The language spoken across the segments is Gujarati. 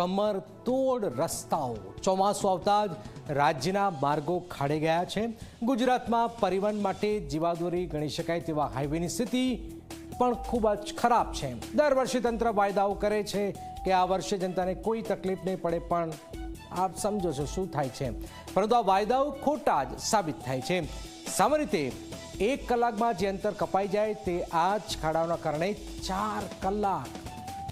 કમર તોડ રસ્તાઓ. ચોમાસું આવતા જ રાજ્યના માર્ગો ખાડે ગયા છે. ગુજરાતમાં પરિવહન માટે જીવાદોરી ગણી શકાય તેવા હાઈવેની સ્થિતિ પણ ખૂબ જ ખરાબ છે. દર વર્ષે તંત્ર વાયદાઓ કરે છે કે આ વર્ષે જનતાને કોઈ તકલીફ નહીં પડે, પણ આપ સમજો છો શું થાય છે. પરંતુ આ વાયદાઓ ખોટા જ સાબિત થાય છે. સામાન્ય રીતે એક કલાકમાં જે અંતર કપાઈ જાય તે આ જ ખાડાઓના કારણે ચાર કલાક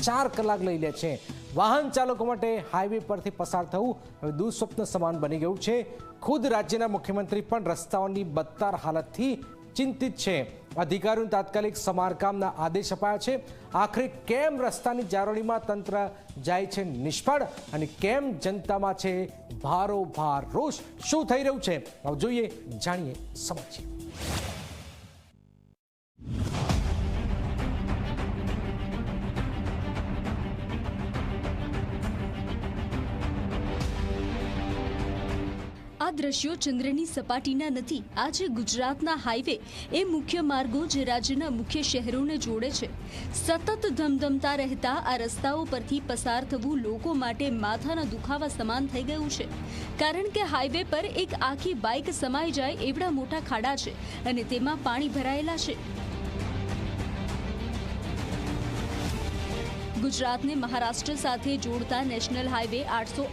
ચાર કલાક લઈ લે છે. વાહન ચાલકો માટે હાઈવે પરથી પસાર થવું હવે દુઃસ્વપ્ન સમાન બની ગયું છે. ખુદ રાજ્યના મુખ્યમંત્રી પણ રસ્તાઓની બદતાર હાલતથી ચિંતિત છે. અધિકારીઓને તાત્કાલિક સમારકામના આદેશ અપાયા છે. આખરે કેમ રસ્તાની જાળવણીમાં તંત્ર જાય છે નિષ્ફળ અને કેમ જનતામાં છે ભારોભાર રોષ? શું થઈ રહ્યું છે? હવે જોઈએ, જાણીએ સમજીએ આ દ્રશ્યો ચંદ્રની સપાટીના નથી, આજે ગુજરાતના હાઈવે એ મુખ્ય માર્ગો જે રાજ્યના મુખ્ય શહેરોને જોડે છે. સતત ધમધમતા રહેતા આ રસ્તાઓ પરથી પસાર થવું લોકો માટે માથાના દુખાવા સમાન થઈ ગયું છે. કારણ કે હાઈવે પર એક આખી બાઇક સમાઈ જાય એવડા મોટા ખાડા છે અને તેમાં પાણી ભરાયેલા છે. ગુજરાતને મહારાષ્ટ્ર સાથે જોડતા નેશનલ હાઈવે આઠસો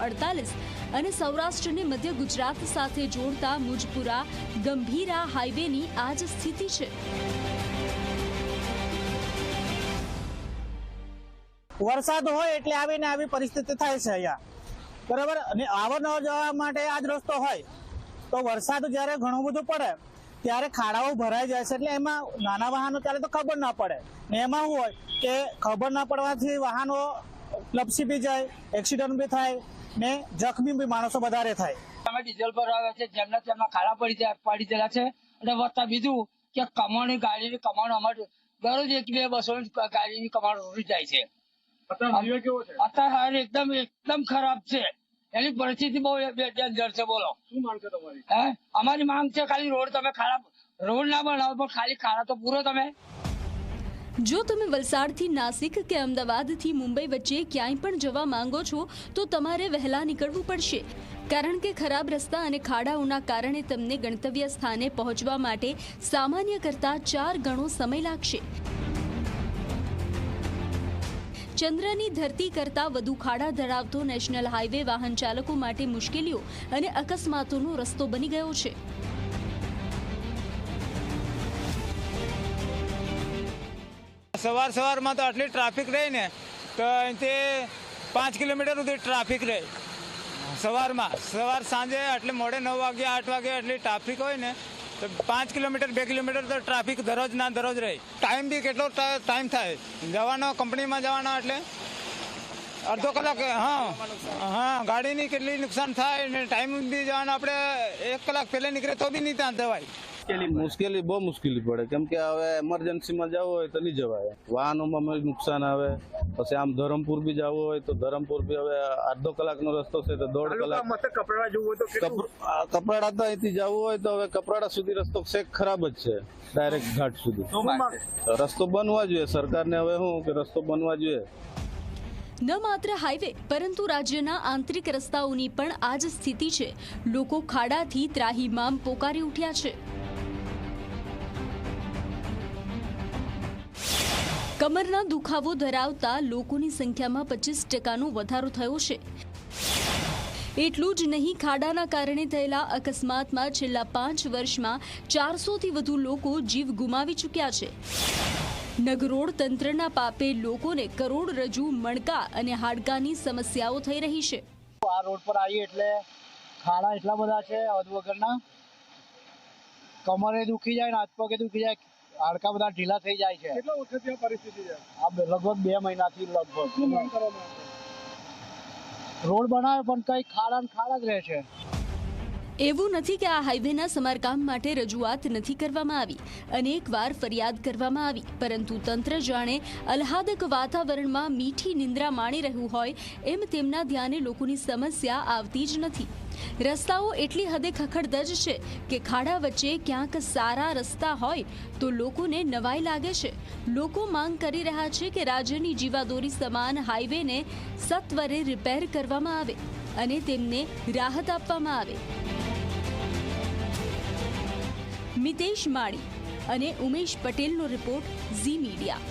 અને સૌરાષ્ટ્રને મધ્ય ગુજરાત સાથે જોડતા મુજપુરા ગંભીરા હાઈવેની આ સ્થિતિ છે. વરસાદ હોય એટલે આવીને આવી પરિસ્થિતિ થાય છે અહીંયા. બરાબર? અને આવર જવા માટે આ જ રસ્તો હોય. તો વરસાદ જ્યારે ઘણું બધું પડે ત્યારે ખાડાઓ ભરાઈ જાય છે એટલે એમાં નાના વાહનો ત્યારે તો ખબર ના પડે. ને એમાં શું હોય કે ખબર ના પડવાથી વાહનો લપસી બી જાય એક્સિડન્ટ બી થાય ને જખમી બી માણસો વધારે થાય. તમે ડીઝલ પર આવે છે જેમના તેમના ખાડા પડી જાય પડી ગયેલા છે. અને વત્તા બીજું કે કમાણી ગાડીની કમાણ અમારે દરરોજ એક બે બસો ગાડીની કમાણ રૂટી જાય છે. અત્યારે હાલ એકદમ એકદમ ખરાબ છે. એની પરિસ્થિતિ બહુ ડેન્જર છે બોલો. હે? અમારી માંગ છે ખાલી રોડ તમે ખરાબ રોડ ના બનાવો પણ ખાલી ખાડા તો પૂરો તમે. જો તમે વલસાડથી નાસિક કે અમદાવાદથી મુંબઈ વચ્ચે ક્યાંય પણ જવા માંગો છો તો તમારે વહેલા નીકળવું પડશે. કારણ કે ખરાબ રસ્તા અને ખાડાઓના કારણે તમને ગણતવ્ય સ્થાને પહોંચવા માટે સામાન્ય કરતાં ચાર ગણો સમય લાગશે. ચંદ્રની ધરતી કરતાં વધુ ખાડા ધરાવતો નેશનલ હાઈવે વાહન ચાલકો માટે મુશ્કેલીઓ અને અકસ્માતોનો રસ્તો બની ગયો છે. સવાર સવારમાં તો આટલી ટ્રાફિક રહે ને, તો અહીંથી પાંચ કિલોમીટર સુધી ટ્રાફિક રહે. સવારમાં, સવાર સાંજે એટલે મોડે નવ વાગે આઠ વાગે એટલી ટ્રાફિક હોય ને તો પાંચ કિલોમીટર, બે કિલોમીટર તો ટ્રાફિક દરરોજ ના દરરોજ રહે. ટાઈમ બી કેટલો ટાઈમ થાય. જવાનો કંપનીમાં જવાનો એટલે? અડધો કલાક, હા. હા, ગાડીની કેટલી નુકસાન થાય ને ટાઈમ બી જવાનો. આપણે એક કલાક પહેલે નીકળે તો બી નહીં ત્યાં જવાય. મુશ્કેલી બહુ મુશ્કેલી પડે. કેમ કે હવે એમરજન્સીમાં જવું હોય તો નહીં જવાય. વાહનોમાં નુકસાન આવે. પછી આમ ધરમપુર બી જવું હોય તો ધરમપુર બી હવે અડધો કલાકનો રસ્તો છે તો દોઢ કલાક. કપ- આ કપરાડા તો અહીંથી જવું હોય તો હવે કપરાડા સુધી રસ્તો શેક ખરાબ જ છે. ડાયરેક્ટ ઘાટ સુધી. રસ્તો બનવા જોઈએ. સરકારને હવે શું કે રસ્તો બનવા જોઈએ. ન માત્ર હાઈવે પરંતુ રાજ્યના આંતરિક રસ્તાઓની પણ આ જ સ્થિતિ છે. લોકો ખાડાથી ત્રાહીમામ પોકારી ઉઠ્યા છે. કમરના દુખાવો ધરાવતા લોકોની સંખ્યામાં પચીસ ટકાનો વધારો થયો છે. એટલું જ નહીં, ખાડાના કારણે થયેલા અકસ્માતમાં છેલ્લા પાંચ વર્ષમાં ચારસોથી વધુ લોકો જીવ ગુમાવી ચૂક્યા છે. નગરોડ તંત્રના પાપે લોકોને કરોડરજ્જુ મણકા અને હાડકાની સમસ્યાઓ થઈ રહી છે. આ રોડ પર આવીએ એટલે ખાડા એટલા બધા છે, હદ વગરના. કમરે દુખી જાય ને હાથ પગે દુખી જાય. હાડકા બધા ઢીલા થઈ જાય છે. કેટલા વખત પરિસ્થિતિ છે? આ લગભગ બે મહિનાથી લગભગ. રોડ બનાવે પણ કઈ ખાડા ખાડા જ રહે છે. એવું નથી કે આ હાઈવેના સમારકામ માટે રજૂઆત નથી કરવામાં આવી. અનેકવાર ફરિયાદ કરવામાં આવી પરંતુ તંત્ર જાણે અલ્હાદક વાતાવરણમાં મીઠી નિંદ્રા માણી રહ્યું હોય એમ તેમના ધ્યાને લોકોની સમસ્યા આવતી જ નથી. રસ્તાઓ એટલી હદે ખખડધજ છે કે ખાડા વચ્ચે ક્યાંક સારા રસ્તા હોય તો લોકોને નવાઈ લાગે છે. લોકો માંગ કરી રહ્યા છે કે રાજ્યની જીવાદોરી સમાન હાઈવેને સત્વરે રિપેર કરવામાં આવે અને તેમને રાહત આપવામાં આવે. મિતેશ માળી અને ઉમેશ પટેલનો રિપોર્ટ ઝી મીડિયા.